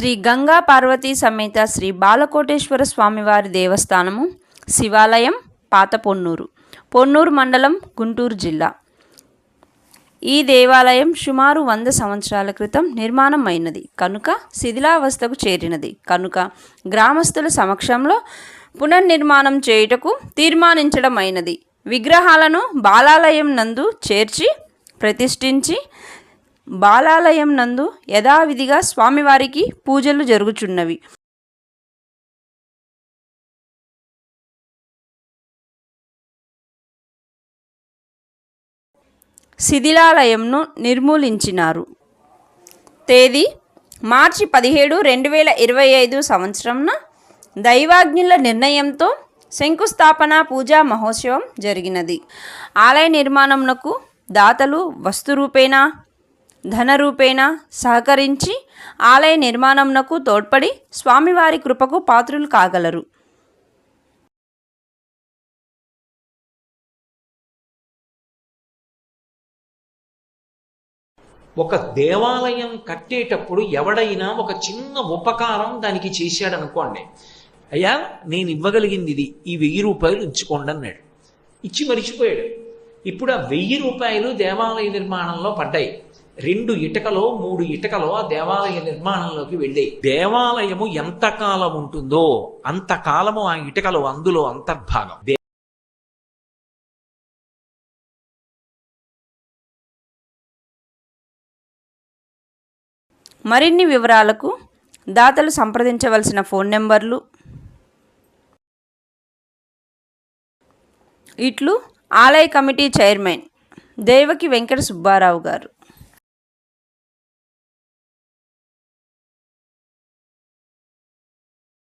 శ్రీ గంగా పార్వతీ సమేత శ్రీ బాలకోటేశ్వర స్వామివారి దేవస్థానము శివాలయం పాత పొన్నూరు పొన్నూరు మండలం గుంటూరు జిల్లా. ఈ దేవాలయం సుమారు వంద సంవత్సరాల క్రితం నిర్మాణం అయినది కనుక శిథిలావస్థకు చేరినది. కనుక గ్రామస్తుల సమక్షంలో పునర్నిర్మాణం చేయుటకు తీర్మానించడం అయినది విగ్రహాలను బాలాలయం నందు చేర్చి ప్రతిష్ఠించి బాలాలయం నందు యథావిధిగా స్వామివారికి పూజలు జరుగుచున్నవి. శిథిలాలయంను నిర్మూలించినారు. తేదీ మార్చి పదిహేడు రెండు వేల ఇరవై ఐదు సంవత్సరంన దైవాజ్ఞుల నిర్ణయంతో శంకుస్థాపన పూజా మహోత్సవం జరిగినది. ఆలయ నిర్మాణంనకు దాతలు వస్తురూపేణా ధనరూపేణ సహకరించి ఆలయ నిర్మాణంనకు తోడ్పడి స్వామివారి కృపకు పాత్రులు కాగలరు. ఒక దేవాలయం కట్టేటప్పుడు ఎవడైనా ఒక చిన్న ఉపకారం దానికి చేశాడనుకోండి. అయ్యా నేను ఇవ్వగలిగింది ఇది. ఈ వెయ్యి రూపాయలు ఉంచుకోండి అన్నాడు. ఇచ్చి మరిచిపోయాడు. ఇప్పుడు ఆ వెయ్యి రూపాయలు దేవాలయ నిర్మాణంలో పడ్డాయి. రెండు ఇటకలో మూడు ఇటకలో ఆ దేవాలయ నిర్మాణంలోకి వెళ్ళాయి. దేవాలయము ఎంత కాలం ఉంటుందో అంతకాలము ఆ ఇటకలు అందులో అంతర్భాగం. మరిన్ని వివరాలకు దాతలు సంప్రదించవలసిన ఫోన్ నెంబర్లు ఇట్లు ఆలయ కమిటీ చైర్మన్ దేవకి వెంకట సుబ్బారావు గారు.